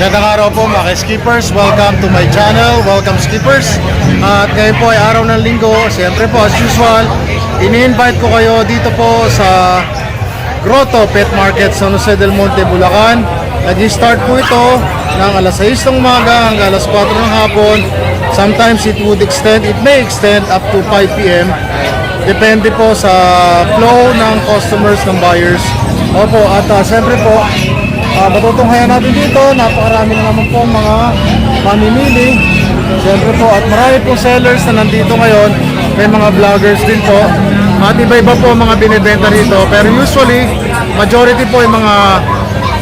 Magandang araw po mga skippers. Welcome to my channel. Welcome skippers. At ngayon po ay araw ng linggo. Siyempre po as usual, ini-invite ko kayo dito po sa Grotto Pet Market sa Jose del Monte, Bulacan. Nag-start po ito ng alas 6 ng umaga hanggang alas 4 ng hapon. Sometimes it would extend, it may extend up to 5 p.m. Depende po sa flow ng customers, ng buyers. Opo, at uh, siyempre po, uh, matutunghayan natin dito, napakarami na naman po mga mamimili. Siyempre po, at marami po sellers na nandito ngayon. May mga vloggers din po. At iba-iba po mga binibenta rito. Pero usually, majority po yung mga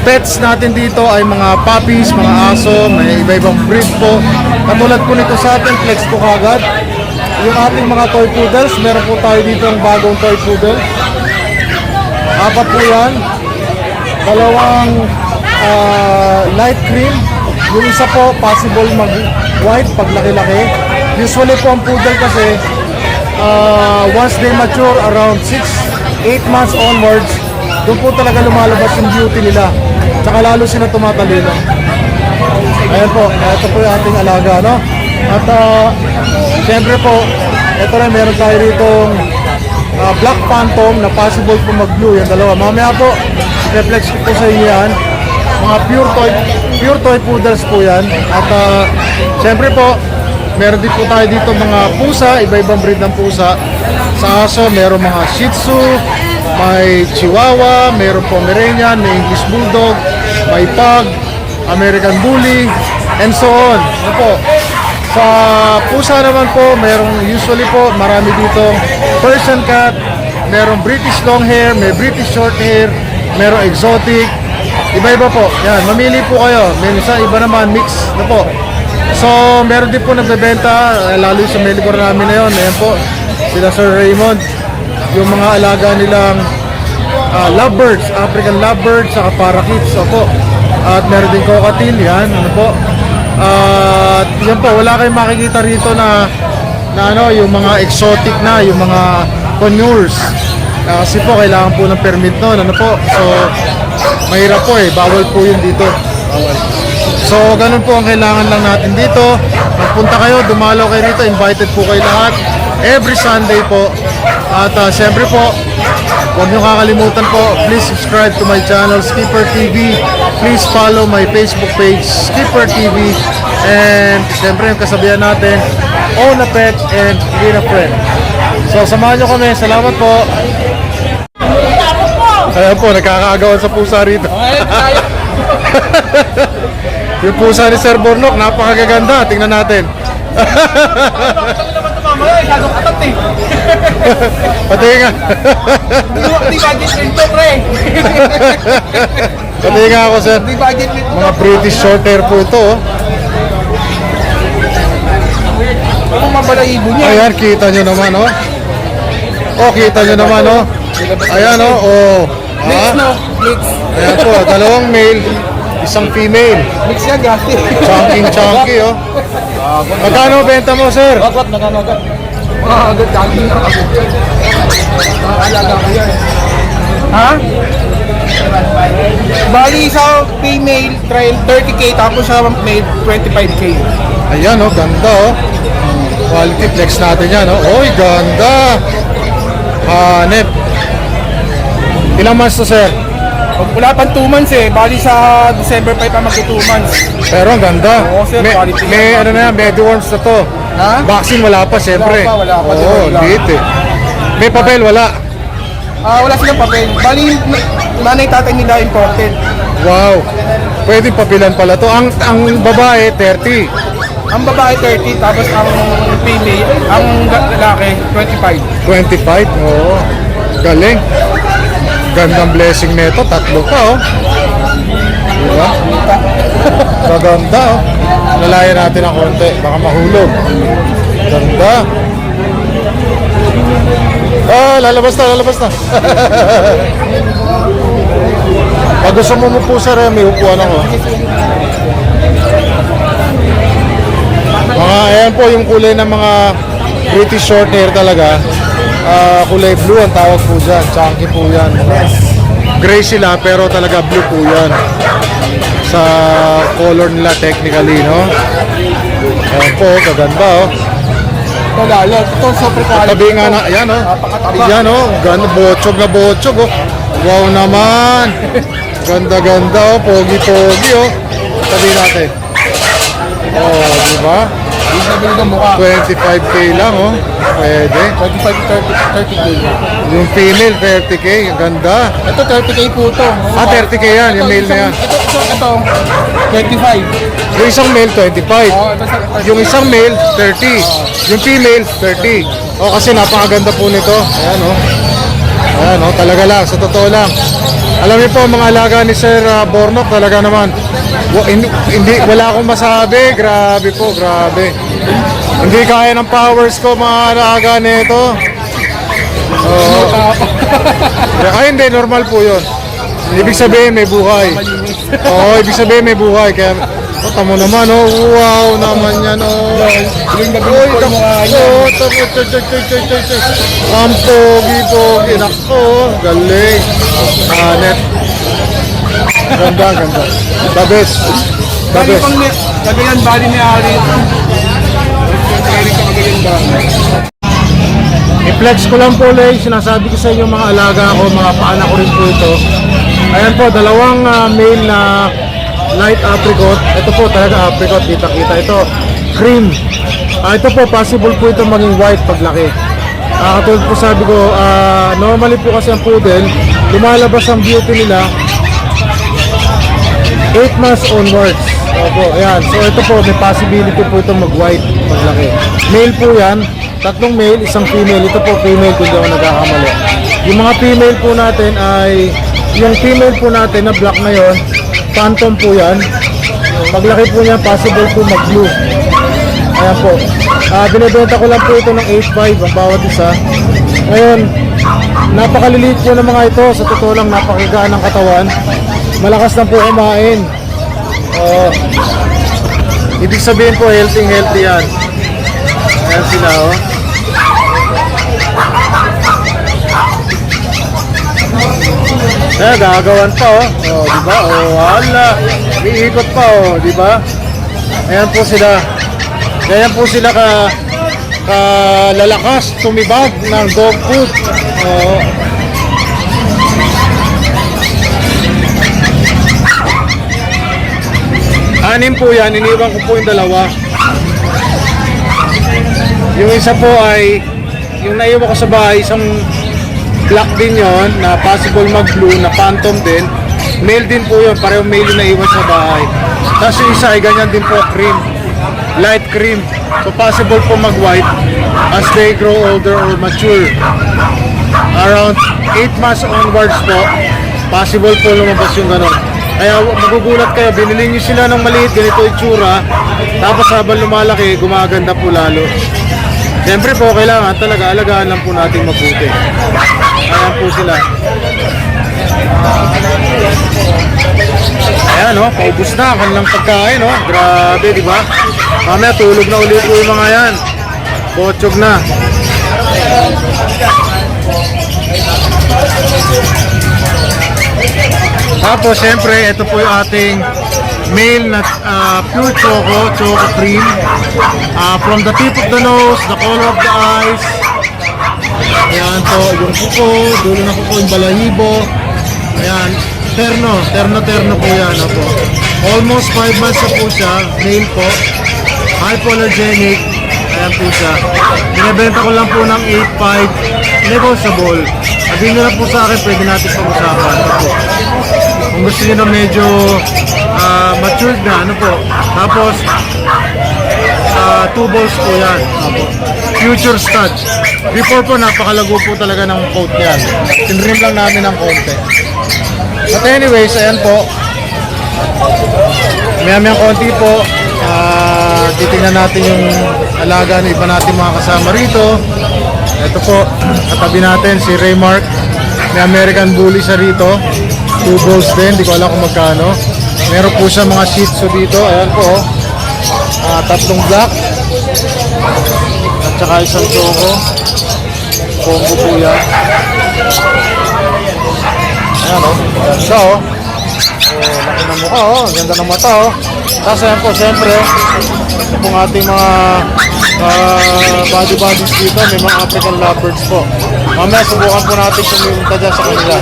pets natin dito ay mga puppies, mga aso, may iba-ibang breed po. Katulad po nito sa atin, flex po kagad. Yung ating mga toy poodles, meron po tayo dito ng bagong toy poodle. Apat po yan. Dalawang ah, light cream. Yung isa po, possible mag-white pag laki-laki. Usually po ang poodle kasi, ah, once they mature around 6, 8 months onwards, doon po talaga lumalabas yung beauty nila. Tsaka lalo sila tumatalino. Ayan po, ito po yung ating alaga, no? At uh, siyempre po, ito rin meron tayo ditong ah, Black Phantom na possible po mag-blue yung dalawa. Mamaya po, reflex ko po sa inyo yan. Mga pure toy, pure toy poodles po yan. At uh, siyempre po, meron din po tayo dito mga pusa, iba-ibang breed ng pusa. Sa aso, meron mga Shih Tzu, may Chihuahua, meron Pomeranian, may English Bulldog, may Pug, American Bully, and so on. Ano po? Sa pusa naman po, merong usually po, marami dito Persian cat, merong British long hair, may British short hair, merong exotic, iba-iba po. Yan, mamili po kayo. Minsan iba naman mix na po. So, meron din po nagbebenta, eh, lalo sa Melbourne namin na yun. Ayan po, sila Sir Raymond. Yung mga alaga nilang ah, lovebirds, African lovebirds, saka parakeets, opo. At meron din cockatiel, yan, ano po. At yan po, wala kayong makikita rito na na ano, yung mga exotic na, yung mga conures. Ah, kasi po, kailangan po ng permit noon, ano po. So, mahirap po eh, bawal po yun dito. Bawal. So, ganun po ang kailangan lang natin dito. Magpunta kayo, dumalaw kayo rito, invited po kayo lahat. Every Sunday po. At uh, siyempre po, huwag niyo kakalimutan po, please subscribe to my channel, Skipper TV. Please follow my Facebook page, Skipper TV. And siyempre yung kasabihan natin, own a pet and be a friend. So, samahan niyo kami. Salamat po. Ayan po, nagkakaagawan sa pusa rito. yung pusa ni Sir Bornok, napakagaganda. Tingnan natin. Pati nga. Pati nga ako, sir. Mga British short hair po ito. Oh. Kung mabalahibo niya. Ayan, kita nyo naman, oh. Oh, kita nyo naman, oh. Ayan, oh. Oh. Mix, Ah, no? Mix. ayan po, dalawang male, isang female. Mix yan, gati. Chunky, chunky, oh. Magkano benta mo, sir? Agad, nagano agad. Ah, agad, dami na. Alaga ko yan. Ha? Bali sa female trial 30k tapos sa male 25k. Ayan, oh, ganda, oh. Quality flex natin yan, oh. Oy, ganda. Hanep. Ilang months to, sir? Wala pang 2 months eh. Bali sa December 5 pa magto 2 months. Pero ang ganda. Oo, sir, may, quality may yan. ano na yan, may worms na to. Ha? Vaccine wala pa, siyempre. Wala pa, wala pa, Oo, wala. liit eh. May papel, wala. Ah, wala silang papel. Bali, nanay tatay nila imported. Wow. Pwede papilan pala to. Ang ang babae, 30. Ang babae 30, tapos ang female, ang lalaki 25. 25. Oo. Galing. Gandang blessing nito. Tatlo pa, oh. Diba? Maganda, oh. Lalayan natin ng konti. Baka mahulog. Ganda. Ah, lalabas na, lalabas na. Pag gusto mo mo po sa may upuan ako. Mga, ayan po yung kulay ng mga British short hair talaga. Ah, kulay blue ang tawag po dyan. Chunky po yan. Gray sila pero talaga blue po yan. Sa color nila technically, no? Ayan po, gaganda oh. Lalo. Ito super quality. Tabi nga na, ayan oh. Ayan oh, ganda, botsog na botsog oh. Wow naman. Ganda-ganda oh, pogi-pogi oh. Tabi natin. Oh, di ba? Yung sabi nito mukha. 25k lang oh. Pwede. 25 to 30, 30k. Yung female, 30k. Ang ganda. Ito 30k po ito. Ah, 30k yan. Yung male na yan. Ito, ito, ito. 25. Yung isang male, 25. Oh, ito Yung isang male, 30. Yung female, 30. O kasi napakaganda po nito. Ayan o. Ayan o, talaga lang, sa totoo lang. Alam niyo po, mga alaga ni Sir uh, Bornok, talaga naman. Hindi, hindi, wala akong masabi. Grabe po, grabe. Hindi kaya ng powers ko mga alaga nito. Oo. Ay, hindi, normal po yun. Ibig sabihin, may buhay. Oo, ibig sabihin, may buhay. Kaya, oh, tamo naman, oh. Wow naman yan, oh. Yung gabi Uy, ko yung mukha niya. oh, tamo, choy, choy, choy, choy, choy, choy. Ang pogi, pogi. Nako, galing. Anet. Ganda, ganda. The best. The Bali best. pang ni, Cagayan Valley ni Ari. I-flex ko lang po ulit, sinasabi ko sa inyo mga alaga ko, mga paanak ko rin po ito. Ayan po, dalawang ah, male na light apricot. Ito po talaga apricot, kita-kita ito. Cream. Ah, ito po, possible po ito maging white paglaki. Ah, katulad po sabi ko, ah, normally po kasi ang poodle, lumalabas ang beauty nila 8 months onwards. Opo, ayan. So ito po, may possibility po itong mag-white paglaki. Male po yan. Tatlong male, isang female. Ito po female kung di ako nagkakamali. Yung mga female po natin ay, yung female po natin na black na yon, phantom po yan. Paglaki po niya, possible po mag-blue. Ayan po. Ah, binibenta ko lang po ito ng 8.5 ang bawat isa. Ngayon, napakaliliit po ng mga ito. Sa totoo lang, napakagaan ng katawan. Malakas na po kumain. Oo. ibig sabihin po, healthy healthy yan. Ayan sila, oh. Eh, gagawan pa, oh. Oh, di ba? Oh, wala. Iikot pa, oh, di ba? Ayan po sila. Ayan po sila ka kalalakas tumibag ng dog food. Oo. Anim po yan, iniwan ko po yung dalawa. Yung isa po ay, yung naiwan ko sa bahay, isang black din yon na possible mag-blue, na phantom din. Male din po yun, pareho male yung naiwan sa bahay. Tapos yung isa ay ganyan din po, cream. Light cream. So possible po mag-white as they grow older or mature. Around 8 months onwards po, possible po lumabas yung gano'n. Kaya magugulat kayo, binili nyo sila ng maliit, ganito itsura, tapos habang lumalaki, gumaganda po lalo. Siyempre po, kailangan talaga, alagaan lang po natin mabuti. Ayan po sila. Ayan o, paubos na ang kanilang pagkain o. Grabe, di ba? Mamaya tulog na ulit po yung mga yan. Botsog na. Tapos, syempre, ito po yung ating male na ah, pure choco, choco cream. Ah, from the tip of the nose, the color of the eyes. Ayan po, yung kuko, dulo ng kuko, yung balahibo. Ayan, terno, terno-terno po yan. Opo. Almost 5 months na po siya, male po. Hypoallergenic. Ayan po siya. Binibenta ko lang po ng 8.5 negotiable. Sabihin nyo lang po sa akin, pwede natin pag-usapan. Opo. Kung gusto nyo na medyo ah, matured na, ano po. Tapos, ah, two balls po yan. Opo. Future stud. Before po, napakalago po talaga ng coat niyan. Tinrim lang namin ng konti. But anyways, ayan po. Maya-maya konti po. ah, titingnan natin yung alaga ng iba natin mga kasama rito. Ito po, katabi natin si Raymark. May American Bully siya rito. Two balls din, di ko alam kung magkano. Meron po siya mga shih tzu dito. Ayan po. oh. Ah, tatlong black. At saka isang choco. Combo po yan. Ayan. Oh. Ganda o. Oh. Oh, laki ng mukha oh. Ganda ng mata oh. Tapos ayan po, siyempre, ito pong ating mga ah, body bodies dito. May mga African lovebirds po. Mamaya subukan po natin pumunta dyan sa kanila.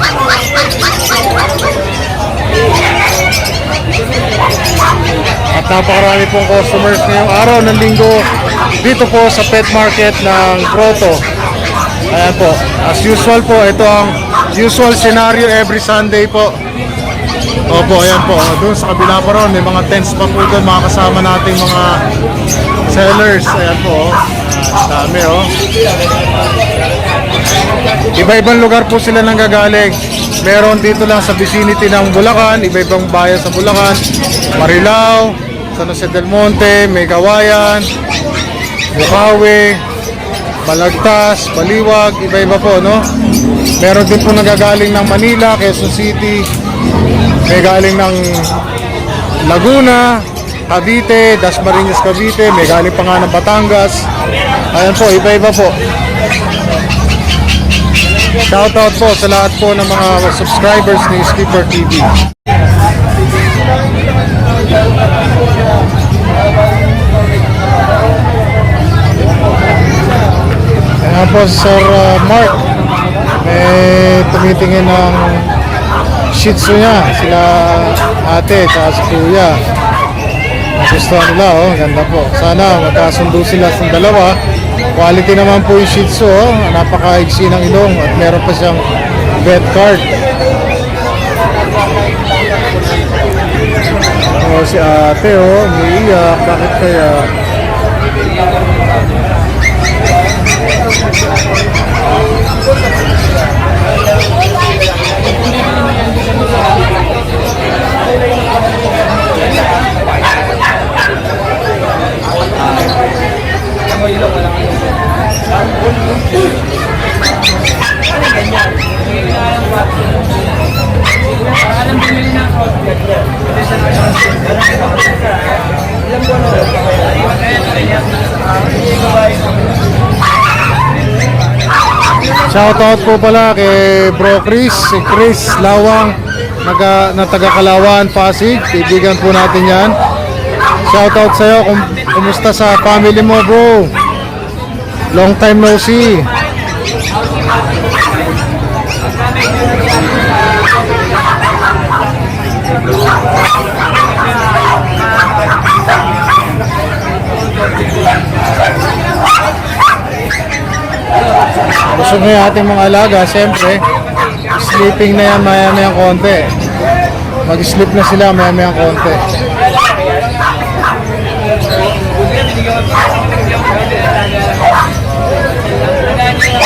At napakarami pong customers ngayong araw ng linggo dito po sa pet market ng Grotto. Ayan po. As usual po, ito ang usual scenario every Sunday po. Opo, ayan po. Doon sa kabila pa ron, may mga tents pa po doon, mga kasama nating mga sellers. Ayan po. oh. Ah, Dami oh. Iba-ibang lugar po sila nanggagaling. Meron dito lang sa vicinity ng Bulacan, iba-ibang bayan sa Bulacan, Marilao, San Jose del Monte, Megawayan, Bukawi, Balagtas, Baliwag, iba-iba po, no? Meron din po nagagaling ng Manila, Quezon City, may galing ng Laguna, Cavite, Dasmariñas, Cavite, may galing pa nga ng Batangas. Ayan po, iba-iba po. Shoutout po sa lahat po ng mga subscribers ni Skipper TV. Ayan po si Sir uh, Mark. May tumitingin ng Shih Tzu niya. Sila ate, tsaka si kuya. Nagustuhan nila, oh. Ganda po. Sana magkasundo sila sa dalawa. Quality naman po yung Shih Tzu, oh. Napaka-iksi ng ilong at meron pa siyang vet card. Oh, si ate, oh. Umiiyak. Bakit kaya? Shoutout po pala kay Bro Chris, si Chris Lawang naga, na taga Kalawan, Pasig. Kaibigan po natin yan. Shoutout sa'yo. Kum, kumusta sa family mo bro? Long time no see. Gusto mo yung ating mga alaga, siyempre, sleeping na yan maya maya konti. Mag-sleep na sila maya maya konti.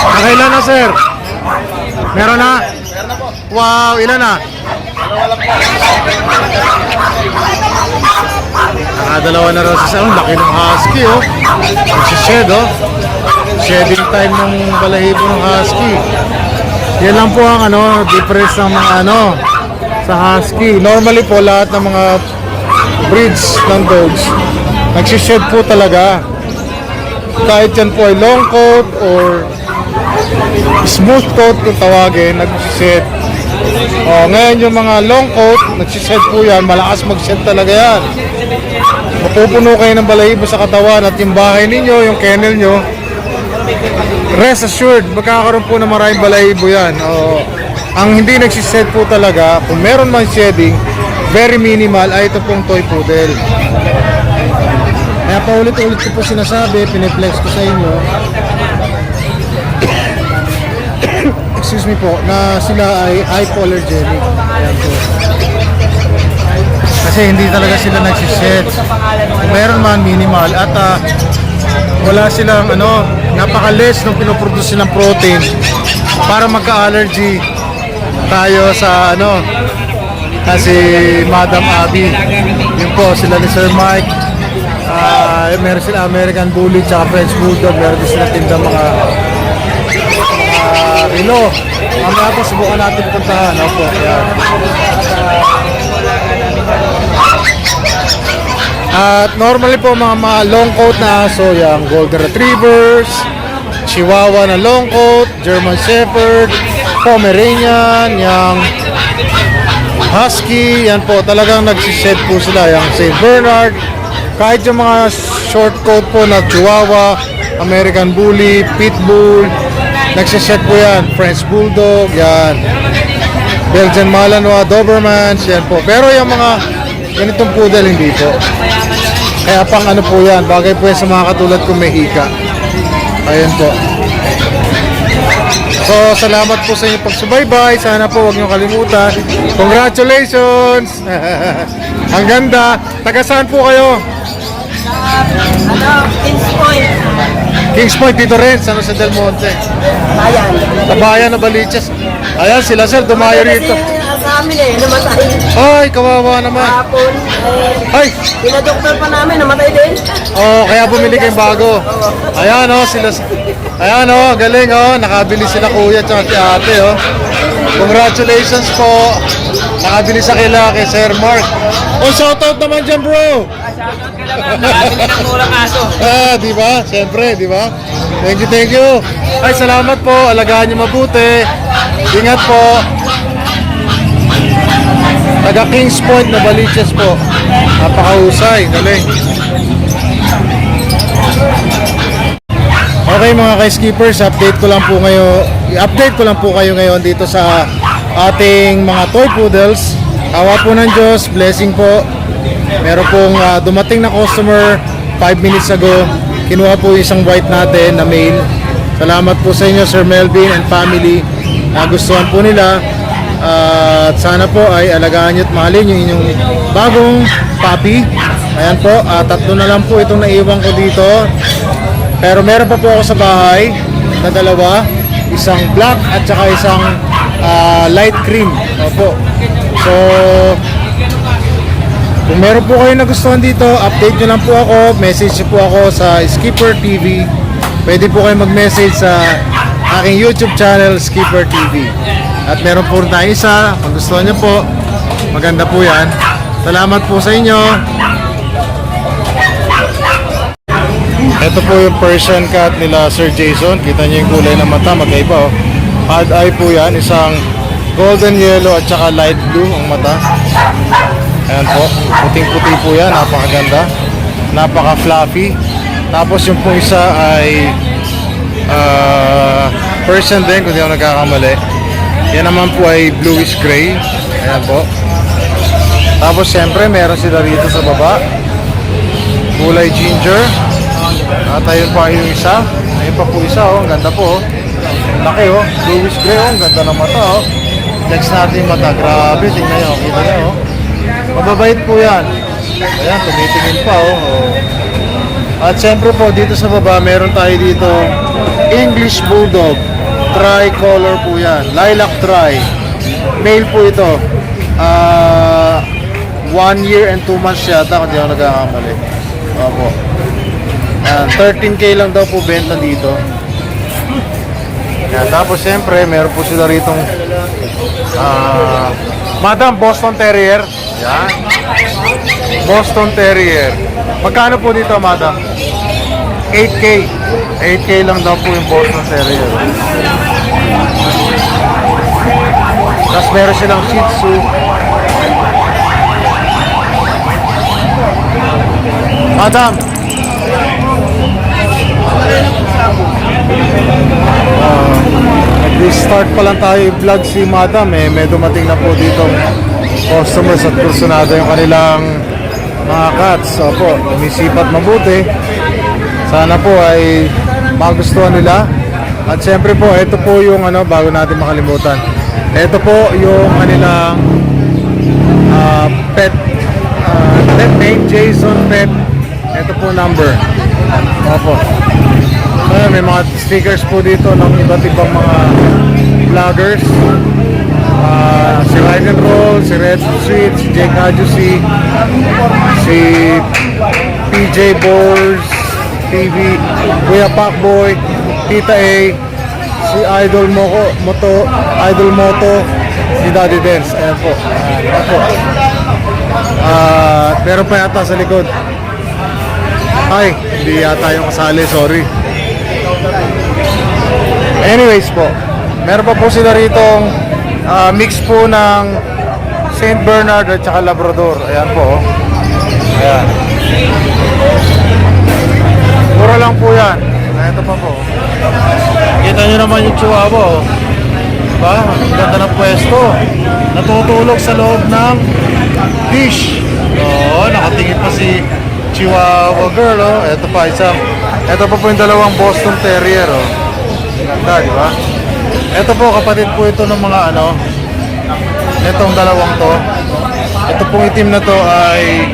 Nakailan na sir? Meron na? Wow, ilan na? Ah, dalawa na raw sa Ang laki ng husky, oh. Nagsished, oh. Shedding time ng balahibo ng husky. Yan lang po ang ano, difference ng mga ano sa husky. Normally po lahat ng mga breeds ng dogs nagsished po talaga. Kahit yan po ay long coat or smooth coat kung tawagin, nagsished. Oh, ngayon yung mga long coat, nagsished po yan, malakas mag-shed talaga yan. Mapupuno kayo ng balahibo sa katawan at yung bahay ninyo, yung kennel nyo, rest assured, magkakaroon po ng maraming balahibo yan. Oo. Ang hindi nagsished po talaga, kung meron man shedding, very minimal, ay ito pong toy poodle. Kaya paulit-ulit ko po sinasabi, piniplex ko sa inyo, excuse me po, na sila ay hypoallergenic. Ayan po. Kasi hindi talaga sila nagsished. Kung meron man minimal at ah, wala silang ano, napaka-less nung pinoproduce silang protein para magka-allergy tayo sa ano kasi Madam Abby yun po sila ni Sir Mike ah meron sila American Bully tsaka French Bulldog meron din sila tindang mga relo mamaya po subukan natin puntahan opo yan At normally po mga, mga long coat na aso, yung Golden Retrievers, Chihuahua na long coat, German Shepherd, Pomeranian, yung Husky, yan po, talagang nagsished po sila. Yung St. Bernard, kahit yung mga short coat po na Chihuahua, American Bully, Pitbull, nagsished po yan. French Bulldog, yan. Belgian Malinois, Dobermans, yan po. Pero yung mga ganitong poodle, hindi po. Kaya pang ano po yan, bagay po yan sa mga katulad kong may hika. Ayun po. So, salamat po sa inyong pagsubaybay. Sana po huwag niyo kalimutan. Congratulations! Ang ganda. Taga saan po kayo? Ano, Kings Point. Dito rin, San Jose del Monte. Ayan. Sa bayan ng Baliches. Ayan, sila sir, dumayo rito. Yung sa amin eh, namatay. Ay, kawawa naman. Hapon, eh, Ay, pinadoktor pa namin, namatay din. oh, kaya bumili kayong bago. Ayan, oh, sila. Ayan, oh, galing, oh. Nakabili sila kuya at si ate, oh. Congratulations po. Nakabili sa kila kay Sir Mark. Oh, shoutout naman dyan, bro. Nakabili ng murang aso. Ah, di ba? Siyempre, di ba? Thank you, thank you. Ay, salamat po. Alagaan niyo mabuti. Ingat po. Taga Kings Point na Baliches po. Napakahusay. Galing. Okay mga ka-skippers, update ko lang po ngayon, update ko lang po kayo ngayon dito sa ating mga toy poodles. Awa po ng Diyos, blessing po. Meron pong ah, dumating na customer 5 minutes ago. Kinuha po isang white natin na male. Salamat po sa inyo Sir Melvin and family. Nagustuhan po nila. Ah, at sana po ay alagaan nyo at mahalin yung inyong bagong puppy. Ayan po, ah, tatlo na lang po itong naiwan ko dito. Pero meron pa po ako sa bahay na dalawa. Isang black at saka isang ah, light cream. Opo. So, kung meron po kayo nagustuhan dito, update nyo lang po ako. Message nyo po ako sa Skipper TV. Pwede po kayo mag-message sa aking YouTube channel, Skipper TV. At meron po tayo isa. Kung gusto nyo po, maganda po yan. Salamat po sa inyo. Ito po yung Persian cat nila Sir Jason. Kita niyo yung kulay ng mata, magkaiba oh. Hard eye po yan, isang golden yellow at saka light blue ang mata. Ayan po, puting-puti po yan, napakaganda. Napaka-fluffy. Tapos yung po isa ay ah, Persian din, kung di ako nagkakamali. Yan naman po ay bluish gray. Ayan po. Tapos siyempre, meron sila rito sa baba. Kulay ginger. At ayun pa yung isa. Ayun pa po isa, oh. Ang ganda po, oh. Laki, oh. Bluish gray, oh. Ang ganda ng mata, oh. Next natin mata. Grabe, tingnan nyo. Kita nyo, oh. Mababait po yan. Ayan, tumitingin pa, oh. oh. At siyempre po, dito sa baba, meron tayo dito English Bulldog. Tri-color po yan. Lilac Tri. Male po ito. Ah... one year and two months yata kung di ako nagkakamali. Opo. Yan, 13k lang daw po benta dito. Yan, tapos siyempre, meron po sila ritong ah Madam Boston Terrier. Yan. Boston Terrier. Magkano po dito, Madam? 8k. 8k lang daw po yung Boston Terrier. Tapos meron silang Shih Tzu. Madam. Ah, Nag-restart pa lang tayo i-vlog si Madam eh. May dumating na po dito customers at personado yung kanilang mga cats. Opo, umisipat mabuti. Sana po ay magustuhan nila. At syempre po, ito po yung ano, bago natin makalimutan. Ito po yung kanilang ah, pet uh, pet name Jason Pet ito po number opo Ayan, may mga stickers po dito ng iba't ibang mga vloggers Ah, si Ride and Roll, si Red Sweet, si Jake Adjusi si PJ Bowles TV, Kuya Pacboy Tita A si Idol Moko, Moto, Idol Moto, si Daddy Dance. Ayan po. Ayan po. Ah, meron pa yata sa likod. Ay, hindi yata yung kasali, sorry. Anyways po, meron pa po sila rito mix po ng Saint Bernard at saka Labrador. Ayan po. oh. Ayan. Mura lang po yan. Ah, Ito pa po. Kita nyo naman yung chihuahua. Oh. Diba? Ang ganda ng pwesto. Natutulog sa loob ng dish. Oo, nakatingin pa si Chihuahua girl. Oh. Ito pa isang. Ito pa po yung dalawang Boston Terrier. Oh. Ganda, di ba? Ito po, kapatid po ito ng mga ano. Itong dalawang to. Ito pong itim na to ay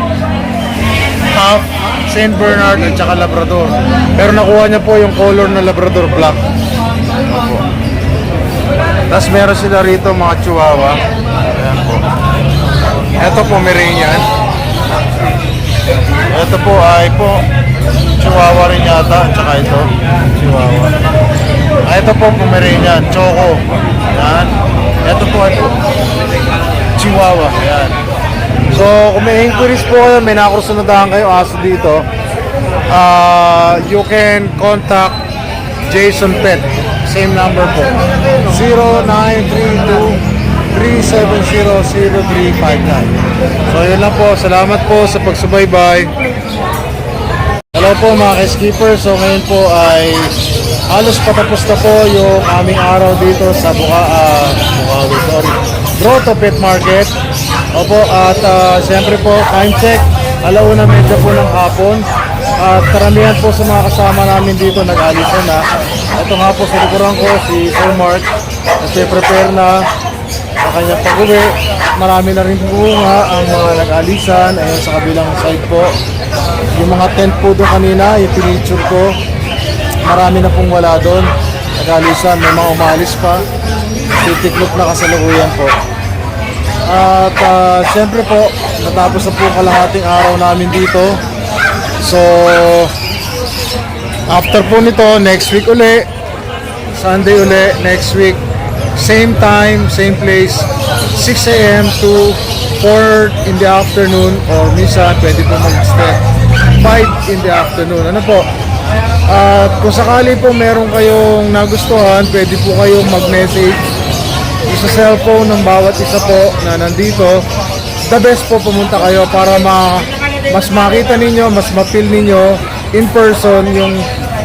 half Saint Bernard at saka Labrador. Pero nakuha niya po yung color na Labrador black. Tapos meron sila rito mga chihuahua. Ayan po. Ito Pomeranian. Ito po ay po chihuahua rin yata. at Tsaka ito. Chihuahua. Ah, ito po Pomeranian. Choco. Ayan. Ito po ay chihuahua. Ayan. So, kung may inquiries po kayo, may nakakursunadahan kayo aso dito, uh, you can contact Jason Pet. Same number po. 0932-370-0359. So, yun lang po. Salamat po sa pagsubaybay. Hello po mga ka-skipper. So, ngayon po ay halos patapos na po yung aming araw dito sa Buka, ah, Bukawi, sorry. Pet Market. Opo, at ah, siyempre po, time check. Alauna medyo po ng hapon. At karamihan po sa mga kasama namin dito nag-alisan na. Ito nga po sa likuran ko, si Sir Mark. Kasi prepare na sa kanyang pag-uwi. Marami na rin po nga ang mga nag-alisan. Ayun sa kabilang side po. Yung mga tent po doon kanina, yung pinicture ko. Marami na pong wala doon. Nag-alisan, may mga umalis pa. Titiklop na kasalukuyan po. At ah, siyempre po, natapos na po kalahating araw namin dito. So, after po nito, next week uli, Sunday uli, next week, same time, same place, 6 a.m. to 4 in the afternoon or minsan pwede po mag-extend 5 in the afternoon. Ano po? At kung sakali po meron kayong nagustuhan, pwede po kayong mag-message sa cellphone ng bawat isa po na nandito, the best po pumunta kayo para ma mas makita ninyo, mas ma-feel ninyo in person yung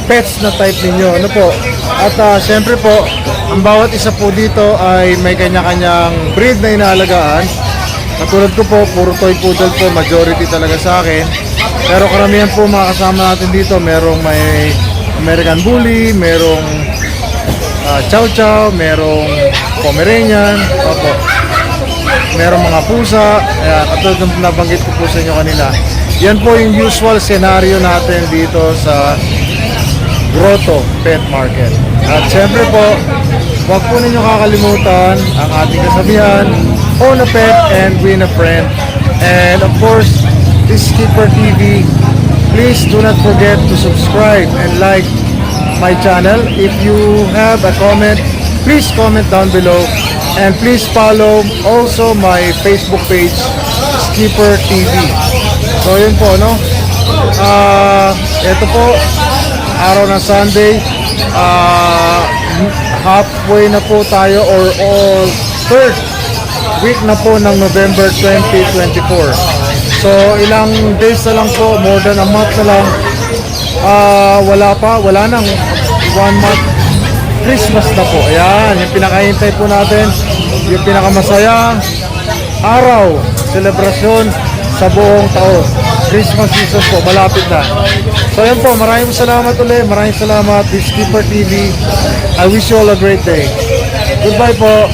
pets na type ninyo. Ano po? At ah, syempre po, ang bawat isa po dito ay may kanya-kanyang breed na inaalagaan. Katulad ko po, puro toy poodle po, majority talaga sa akin. Pero karamihan po mga kasama natin dito, merong may American Bully, merong ah, Chow Chow, merong Pomeranian, opo. Merong mga pusa, ayan, katulad ng nabanggit ko po sa inyo kanina. Yan po yung usual scenario natin dito sa Grotto Pet Market. At syempre po, huwag po ninyo kakalimutan ang ating kasabihan, own a pet and win a friend. And of course, this is Keeper TV. Please do not forget to subscribe and like my channel. If you have a comment, please comment down below. And please follow also my Facebook page, Skipper TV. So yun po, no? Ah, ito po, araw ng Sunday. Ah, halfway na po tayo or all third week na po ng November 2024. So ilang days na lang po, more than a month na lang. Ah, wala pa, wala nang one month. Christmas na po. Ayan, yung pinakahintay po natin, yung pinakamasayang araw, selebrasyon sa buong taon. Christmas season po, malapit na. So yan po, maraming salamat ulit. Maraming salamat, This is Keeper TV. I wish you all a great day. Goodbye po.